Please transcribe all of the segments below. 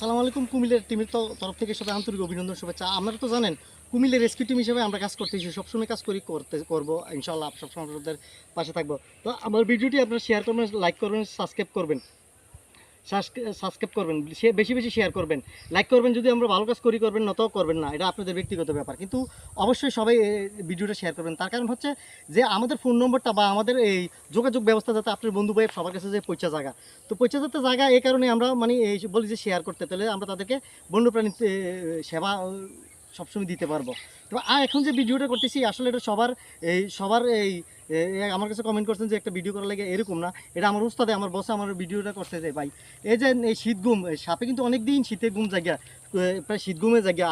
আসসালামু আলাইকুম, কুমিল্লার টিমের তরফ থেকে সবাই আন্তরিক অভিনন্দন, শুভেচ্ছা। আপনারা তো জানেন কুমিলের রেস্কিউ টিম হিসেবে আমরা কাজ করতেছি, সবসময় কাজ করি, করতে, করব ইনশাল্লাহ সবসময় আপনাদের পাশে থাকব। তো আমার ভিডিওটি আপনারা শেয়ার করবেন লাইক করবেন সাবস্ক্রাইব করবেন। সাবস্ক্রাইব করবেন বেশি বেশি শেয়ার করবেন লাইক করবেন, যদি আমরা ভালো কাজ করি করবেন, নতও করবেন না, এটা আপনাদের ব্যক্তিগত ব্যাপার। কিন্তু অবশ্যই সবাই ভিডিওটা শেয়ার করবেন। তার কারণ হচ্ছে যে আমাদের ফোন নম্বরটা বা আমাদের এই যোগাযোগ ব্যবস্থা যাতে আপনার বন্ধু ভাই সবার কাছে যে পৌঁছা জায়গা, তো পৌঁছা যাতে জায়গা এই কারণে আমরা মানে এই বলি যে শেয়ার করতে, তাহলে আমরা তাদেরকে বন্যপ্রাণী সেবা সবসময় দিতে পারব। তো আর এখন যে ভিডিওটা করতেছি, আসলে এটা সবার, এই সবার এই আমার কাছে কমেন্ট করছেন যে একটা ভিডিও করার লাগে এরকম না। এটা আমার উস্তাদে, আমার বসে আমার ভিডিওটা করতে যায় ভাই, এই যে এই শীত ঘুম, সাপে কিন্তু অনেক দিন শীতের ঘুম জায়গা প্রায় শীত ঘুমের জায়গা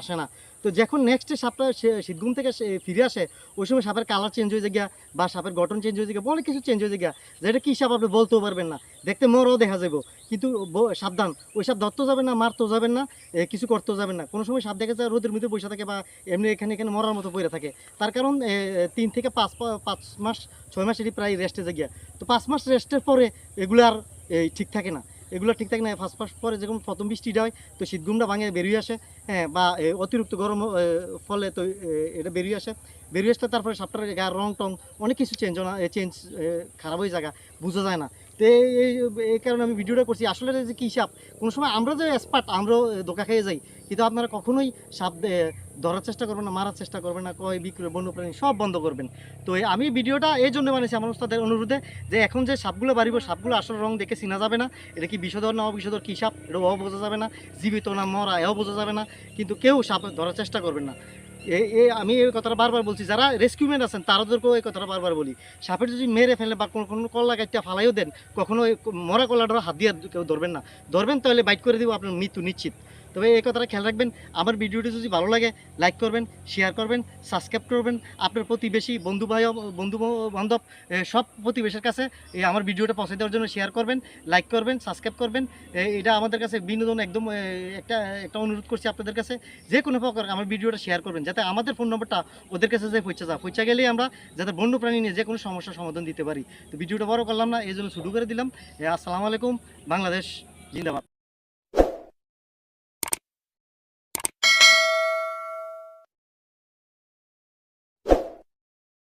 আসে না। তো যখন নেক্সট সাপটা সে- শীত থেকে ফিরে আসে, ওই সময় সাপের কালার চেঞ্জ হয়ে যায় বা সাপের গঠন চেঞ্জ হয়ে যায় অনেক কিছু চেঞ্জ হয়ে যায় যেটা কী সাপ আপনি বলতেও পারবেন না। দেখতে মরও দেখা যাব কিন্তু সাবধান, ওই সাপ ধরতেও যাবেন না, মারতেও যাবেন না কিছু করতেও যাবেন না। কোনো সময় সাপ দেখা যায় রোদের মধ্যে বসে থাকে বা এমনি এখানে এখানে মরার মতো পড়ে থাকে। তার কারণ তিন থেকে পাঁচ পাঁচ মাস, ছয় মাস এটি প্রায় রেস্টে জায়গা তো পাঁচ মাস রেস্টের পরে এগুলো আর ঠিক থাকে না। এগুলো ঠিক থাকে না ফার্স্ট ফার্স্ট পরে যেরকম প্রথম বৃষ্টিটা হয়, তো শীতগুমটা ভাঙে বেরিয়ে আসে। হ্যাঁ বা অতিরিক্ত গরম ফলে তো এটা বেরিয়ে আসে। বেরিয়ে আসলে তারপরে সাপটার গায়ের রং টং অনেক কিছু চেঞ্জ চেঞ্জ খারাপ হয়ে জায়গা বোঝা যায় না। তো এই, এই- কারণে আমি ভিডিওটা করছি। আসলে যে কী সাপ? কোনো সময় আমরা যে এক্সপার্ট আমরাও ধোকা খেয়ে যাই। কিন্তু আপনারা কখনোই সাপ ধরার চেষ্টা করবেন না, মারার চেষ্টা করবেন না, কয় বিক্রয়, বন্যপ্রাণী, সব বন্ধ করবেন। তো আমি ভিডিওটা এই জন্য বানিয়েছি আমার ওস্তাদের অনুরোধে যে এখন যে সাপগুলো বাড়িব, সাপগুলো আসল রং দেখে চিনা যাবে না। এটা কি বিষধর না অবিষধর কী সাপ? এটাও বোঝা যাবে না। জীবিত না মরা, এও বোঝা যাবে না। কিন্তু কেউ সাপ ধরার চেষ্টা করবেন না। এ এ, আমি এই কথাটা বারবার বলছি, যারা রেস্কিউম্যান আছেন তাদেরকেও এই কথাটা বারবার বলি। সাপের যদি মেরে ফেলে বা কোনো কোনো কল্লা গাছটা ফালাইও দেন কখনো মরা কল্লাটা হাত দিয়ে কেউ ধরবেন না। ধরবেন তাহলে বাইট করে দিব আপনার মৃত্যু নিশ্চিত। তবে এই কথাটা খেয়াল রাখবেন। আমার ভিডিওটি যদি ভালো লাগে লাইক করবেন শেয়ার করবেন সাবস্ক্রাইব করবেন। আপনার প্রতিবেশী, বন্ধু ভাই, বন্ধু বান্ধব সব প্রতিবেশীর কাছে আমার ভিডিওটা পৌঁছে দেওয়ার জন্য শেয়ার করবেন লাইক করবেন সাবস্ক্রাইব করবেন। এটা আমাদের কাছে বিনোদন একদম একটা একটা অনুরোধ করছি আপনাদের কাছে। যে কোনো প্রকার আমার ভিডিওটা শেয়ার করবেন, যাতে আমাদের ফোন নম্বরটা ওদের কাছে যে পৌঁছে যা পৌঁছে গেলেই আমরা যাতে বন্য প্রাণী নিয়ে যে কোনো সমস্যার সমাধান দিতে পারি। তো ভিডিওটা বড় করলাম না, এই জন্য শুরু করে দিলাম। আসসালামু আলাইকুম, বাংলাদেশ, জিন্দাবাদ।